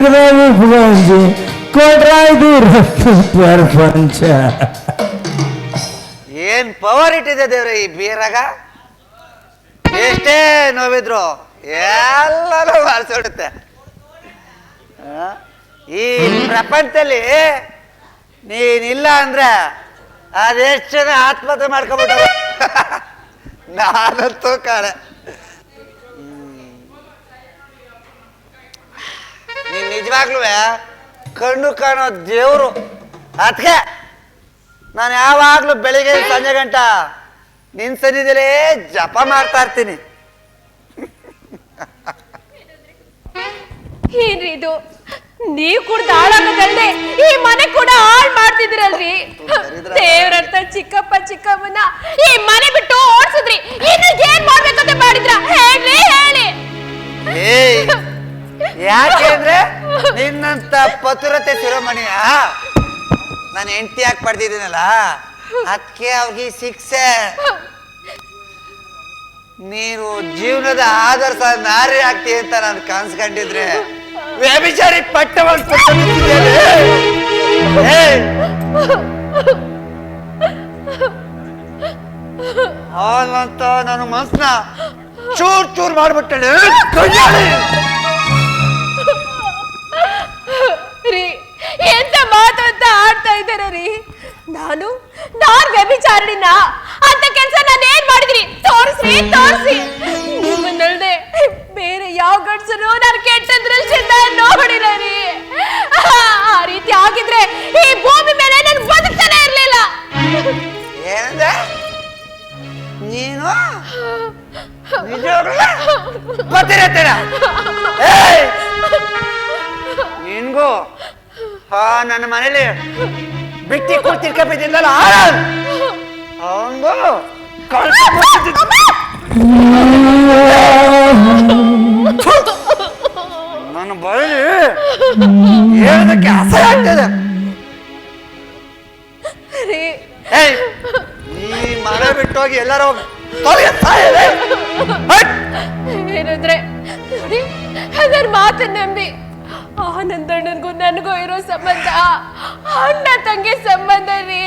ಭುವಂಜಿ ಕೊಡ್ರಾಯ್ದು ಪ್ರಪಂಚ ಏನ್ ಪವರ್ ಇಟ್ಟಿದೆ ದೇವ್ರೆ ಈ ಬೀರಾಗ? ಎಷ್ಟೇ ನೋವಿದ್ರು ಎಲ್ಲರೂ ಮಾಡಿಸ್ಬಿಡುತ್ತೆ. ಈ ಪ್ರಪಂಚದಲ್ಲಿ ನೀನಿಲ್ಲ ಅಂದ್ರೆ ಅದೆಷ್ಟು ಜನ ಆತ್ಮಹತ್ಯೆ ಮಾಡ್ಕೊಬಿಟ್ಟು ನಾನಂತೂ ಕಾಣೆ. ನಿಜವಾಗ್ಲೂ ಕಣ್ಣು ಕಾಣೋ ದೇವ್ರು. ಅದಕ್ಕೆ ನಾನು ಯಾವಾಗ್ಲೂ ಬೆಳಿಗ್ಗೆ ಸಂಜೆ ಗಂಟ ನಿನ್ ಸನ್ನಿಧಿಲೇ ಜಪ ಮಾಡ್ತಾ ಇರ್ತೀನಿ. ಏನ್ರಿ ಇದು? ನೀವ್ ಕುಡ್ದು ಹಾಳಾಗದಲ್ದೆ ಈ ಮನೆ ಕೂಡ ಹಾಳ್ ಮಾಡ್ತಿದ್ರಲ್ರಿ. ದೇವ್ರಂತ ಚಿಕ್ಕಪ್ಪ ಚಿಕ್ಕಮ್ಮನ ಈ ಮನೆ ಬಿಟ್ಟು ಓಡ್ಸಿದ್ರಿ. ಇನ್ನು ಏನ್ ಮಾಡ್ಬೇಕಂತ ಮಾಡಿದ್ರ? ಹೇಳ್ರಿ ಹೇಳಿ. ಏಯ್ ಯಾಕೆಂದ್ರೆ ನಿನ್ನಂತ ಪತುರತೆ ಶಿರೋಮಣಿಯ ನಾನು ಹೆಂಡತಿ ಯಾಕೆ ಪಡೆದಿದ್ದೀನಲ್ಲ? ಅದಕ್ಕೆ ಅವ್ರಿಗೆ ಶಿಕ್ಷೆ. ನೀನು ಜೀವನದ ಆದರ್ಶ ನಾರಿ ಆಗ್ತಿ ಅಂತ ನಾನು ಕಾಣಿಸ್ಕೊಂಡಿದ್ರೆ. ವ್ಯಭಿಚಾರಿ ಪಟ್ಟವಾಗಿ! ಅವನಂತ ನನ್ನ ಮನ್ಸನ್ನ ಚೂರ್ ಚೂರ್ ಮಾಡ್ಬಿಟ್ಟೆ ಹಾ ನನ್ನ ಮನೇಲಿ ಬಿಟ್ಟಿ ಕೂತಿರ್ಕ ಬಿದ್ದಿದ್ದಲ್ಲ ಅವನ್ಗೂ ನನ್ನ ಬಳಿ ಹೇಳೋದಕ್ಕೆ ಅಸಹ್ಯ ಆಗ್ತದೆ. ಈ ಮನೆ ಬಿಟ್ಟೋಗಿ ಎಲ್ಲರೂ ಹೋಗಿ. ಹಟ್! ಏನಂದ್ರೆ ಅದರ ಮಾತನ್ನ ನಂಬಿ. ಆನಂದಣ್ಣನ್ಗೂ ನನಗೂ ಇರೋ ಸಂಬಂಧ ಅಣ್ಣ ತಂಗಿ ಸಂಬಂಧ ರೀ.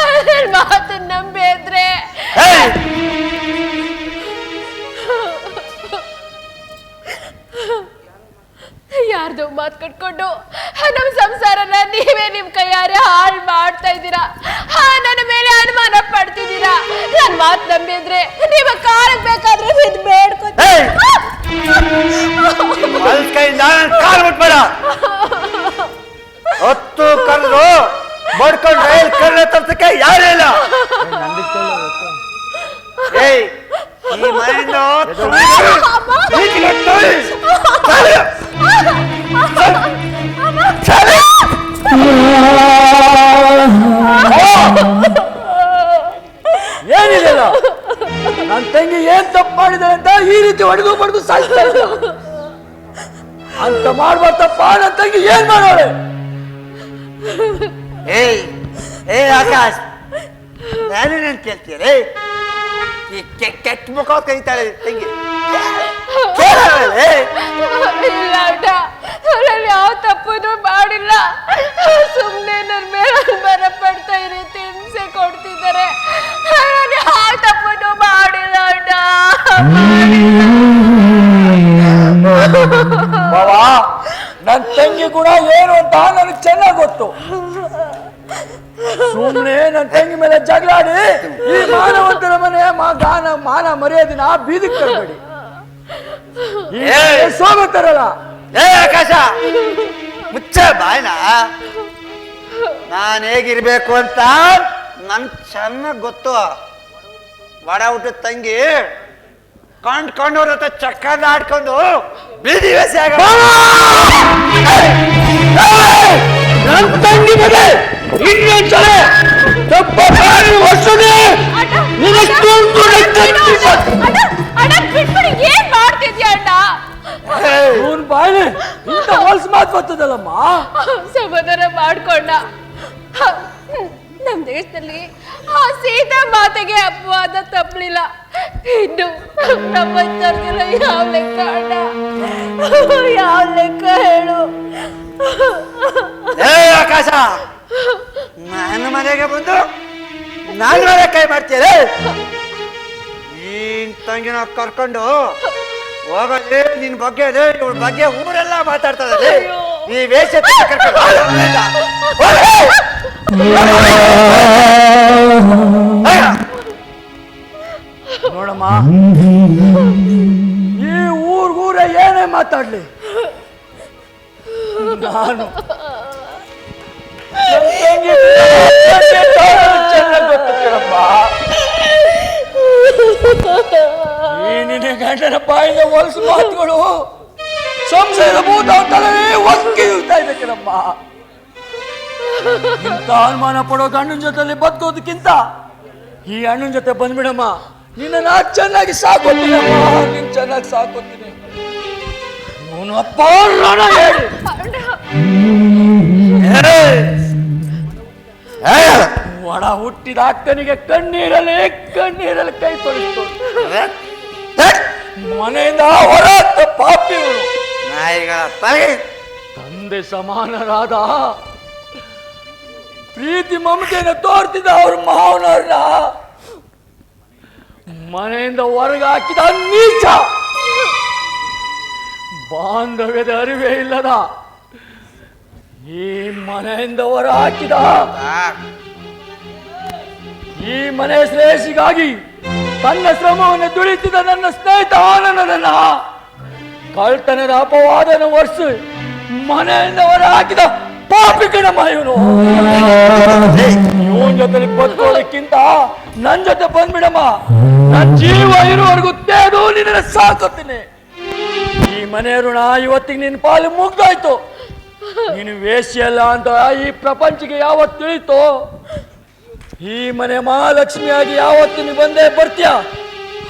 ಅದರ ಮಾತು ನಂಬಿ ಅಂದ್ರೆ ಯಾರ್ದು ಮಾತು ಕಟ್ಕೊಂಡು ನಮ್ಮ ಸಂಸಾರನ ನೀವೇ ನಿಮ್ ಕೈಯಾರೆ ಹಾಳು ಮಾಡ್ತಾ ಇದ್ದೀರಾ? ನನ್ನ ಮೇಲೆ ಅನುಮಾನ ಪಡ್ತಿದ್ದೀರಾ? ನನ್ ಮಾತು ನಂಬಿ ಅಂದ್ರೆ ನಿಮ್ಮ ಕಾಲಕ್ಕೆ ಬೇಕಾದ್ರೆ ಇದು ಬೇಡ್ಕೊತೀನಿ ಹೊತ್ತು ಕರೆದು ಮಾಡ್ಕೊಂಡು ರೈಲ್ ಕರ್ನ ತರ್ಸಕ್ಕೆ ಯಾರೇ ಇಲ್ಲ. ಏಯ್, ಈ. ಏನಿದೆಲ್ಲ? ನನ್ನ ತಂಗಿ ಏನ್ ತಪ್ಪು ಮಾಡಿದಾಳೆ ಅಂತ ಈ ರೀತಿ ಹೊಡೆದು ಹೊಡೆದು ಇದ್ದ. ಅಂತ ಮಾಡ್ಬಾರ್ದಪ್ಪ, ನನ್ ನನ್ನ ತಂಗಿ ಏನ್ ಮಾಡೋಳೆ? ಏಯ್ ಏ ಆಕಾಶ್ ನಾನು ಕೇಳ್ತೀರಿ ಈ ಕೆಟ್ಟ ಮುಖ ಕರೀತಾಳೆ ತಂಗಿ. ಇಲ್ಲ ನಾನು ಯಾವ ತಪ್ಪನ್ನು ಮಾಡಿಲ್ಲ. ಸುಮ್ನೆ ನನ್ನ ಮೇಲೆ ಬರ ಪಡ್ತಾ ಈ ರೀತಿ ಹಿಂಸೆ ಕೊಡ್ತಿದ್ದಾರೆ. ನಾನು ಯಾವ ತಪ್ಪನ್ನು ಮಾಡಿಲ್ಲ ಅಣ್ಣ. ನನ್ನ ತಂಗಿ ಗುಣ ಏನು ಅಂತ ನನಗೆ ಚೆನ್ನಾಗಿ ಗೊತ್ತು. ಸುಮ್ಮನೆ ನನ್ನ ತಂಗಿ ಮೇಲೆ ಜಗಳಾಡಿ ಈ ಮಾನವಂತರ ಮನೆ ಮಾ ಗಾನ ಮಾನ ಮರ್ಯಾದಿನ ಬೀದಿಗೆ ತರಬೇಡಿ. ಏಯ್! ಸೋಗುತ್ತಾರಲ್ಲ ಏ ಆಕಾಶ! ಮುಚ್ಚ ಬಾಯ್ನ. ನಾನು ಹೇಗಿರ್ಬೇಕು ಅಂತ ನನ್ ಚೆನ್ನಾಗಿ ಗೊತ್ತು. ಒಡ ಊಟದ ತಂಗಿ. ಕಂಡ್ ಕಂಡವ್ರ ಹತ್ರ ಚಕ್ಕಂದ ಆಡ್ಕೊಂಡು ಬೀದಿ ವೇಸಿ ಆಗ ನನ್ನ ತಂಗಿ ಮೇಲೆ ಇನ್ನೊಂದ್ಸಲ ತಪ್ಪ ನಿನಷ್ಟೊಂದು ಏನ್ ಮಾಡ್ತಿದ್ಯಾ ಬಾಯಿ ಹೊಲ್ಸ್ ಮಾತು ಬರ್ತದಲ್ಲಮ್ಮ? ಸಮಾಧಾನ ಮಾಡ್ಕೊಂಡ. ನಮ್ ದೇಶದಲ್ಲಿ ಆ ಸೀತಾ ಮಾತೆಗೆ ಅಪವಾದ ತಪ್ಪಲಿಲ್ಲ ಇನ್ನು ನಮ್ಮ ಚರ್ಚಿನ ಯಾವ ಲೆಕ್ಕ ಅಣ್ಣ ಯಾವ ಲೆಕ್ಕ ಹೇಳು ಏ ಆಕಾಶ ನನ್ನ ಮನೆಗೆ ಬಂದು ನಾನು ಮನೆ ಕೈ ಮಾಡ್ತೀರಿ ನೀನ್ ತಂಗಿನ ಕರ್ಕೊಂಡು ಹೋಗೋದೇ ನಿನ್ ಬಗ್ಗೆ ಇವಳ ಬಗ್ಗೆ ಊರೆಲ್ಲ ಮಾತಾಡ್ತದೆ ಈ ವೇಷ ಕರ್ಕೊಂಡು ನೋಡಮ್ಮ ಈ ಊರ್ಗೂರ ಏನೇ ಮಾತಾಡ್ಲಿ. ನಾನು ನಿನ್ನ ಗಂಡನ ಬಾಯಿಂದ ಹೊಲಸು ಮಾತುಗಳು. ಸಂಸಾರದ ಭೂತ ಅಂತಲೇ ಒಕ್ಕಿ ಇರ್ತಾ ಇದೆ ಕಣಮ್ಮ ಇಂಥ ಅನುಮಾನ ಪಡೋ ಗಂಡನ ಜೊತೆಲಿ ಬದುಕೋದಕ್ಕಿಂತ ಈ ಅಣ್ಣನ ಜೊತೆ ಬಂದ್ಬಿಡಮ್ಮ. ನಿನ್ನ ನಾ ಚೆನ್ನಾಗಿ ಸಾಕೋತೀನಮ್ಮ ನಿನ್ ಚೆನ್ನಾಗಿ ಸಾಕೋತೀನಿ. ಅವನು ಅಪ್ಪ ರಣ ಹೇಳಿ. ಒಡ ಹುಟ್ಟಿದ ಅಕ್ಕನಿಗೆ ಕಣ್ಣೀರಲ್ಲಿ ಕಣ್ಣೀರಲ್ಲಿ ಕೈ ಏ, ಮನೆಯಿಂದ ಹೊರ ಪಾಪಿ ಇವನು ನಾಯಿಗಳ ತಲೆ. ತಂದೆ ಸಮಾನರಾದ ಪ್ರೀತಿ ಮಮತೆಯನ್ನು ತೋರ್ತಿದ್ದ ಅವ್ರ ಮಾವನವ್ರನ್ನ ಮನೆಯಿಂದ ಹೊರಗೆ ಹಾಕಿದ ನೀಚ. ಬಾಂಧವ್ಯದ ಅರಿವೇ ಇಲ್ಲದ. ಈ ಮನೆಯಿಂದ ಹೊರ ಹಾಕಿದ. ಈ ಮನೆ ಶ್ರೇಯಸ್ಸಿಗಾಗಿ ತನ್ನ ಶ್ರಮವನ್ನು ದುಡಿತಿದ್ದ ನನ್ನ ಸ್ನೇಹಿತ ಆನಂದನನ್ನ ಕಳ್ತನದ ಅಪವಾದನ ವರ್ಷ ಮನೆಯಿಂದ ಹೊರ ಹಾಕಿದ ಪಾಪಿ ಕಣಮ್ಮ ಇವನು ಇವನ್ ಜೊತೆ ಬದುಕೋದಕ್ಕಿಂತ ನನ್ ಜೊತೆ ಬಂದ್ಬಿಡಮ್ಮ. ನನ್ ಜೀವ ಇರುವವರೆಗೂ ತೇದು ನಿನ್ನ ಸಾಕುತ್ತೇನೆ. ಈ ಮನೆ ಋಣ ಇವತ್ತಿಗೆ ನಿನ್ನ ಪಾಲು ಮುಗ್ದೋಯ್ತು. ನೀನು ವೇಶ್ಯಲ್ಲ ಅಂತ ಈ ಪ್ರಪಂಚಕ್ಕೆ ಯಾವತ್ತು ತಿಳಿತೋ? ಈ ಮನೆ ಮಹಾಲಕ್ಷ್ಮಿಯಾಗಿ ಯಾವತ್ತು ನೀನು ಬಂದೇ ಬರ್ತೀಯ?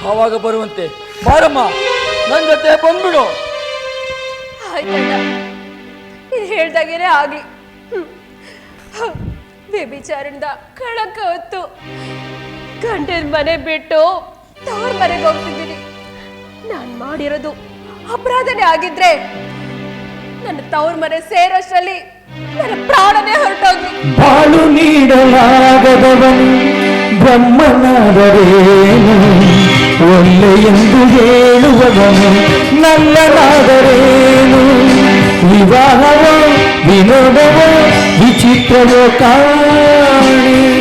ಆವಾಗ ಬರುವಂತೆ ಬಾರಮ್ಮ ನನ್ನ ಜೊತೆ ಬಂದ್ಬಿಡು. ಆಯ್ತಣ್ಣ ಹೇಳ್ದಾಗೇನೆ ಆಗ್ಲಿ. ಹ್ಮ್. ವ್ಯಭಿಚಾರದಿಂದ ಕಳಕ ಹೊತ್ತು. ಗಂಡನ ಮನೆ ಬಿಟ್ಟು ಮನೆಗೆ ಹೋಗ್ತಿದ್ದೀನಿ. ನಾನು ಮಾಡಿರೋದು ಅಪರಾಧನೇ ಆಗಿದ್ರೆ ನನ್ನ ತವ್ರ ಮನೆ ಸೇರೋಷ್ಟರಲ್ಲಿ ನನ್ನ ಪ್ರಾಣನೇ ಹೊರಟೋಗಿ. ಬಾಳು ನೀಡಲಾಗದವನು ಬ್ರಹ್ಮನಾದರೇನು? ಒಳ್ಳೆ ಎಂದು ಹೇಳುವವನು ನಲ್ಲನಾದರೇನು? ವಿವಾಹವೋ, ವಿನೋದವೋ, ವಿಚಿತ್ರವೋ ಕಾಣೆ?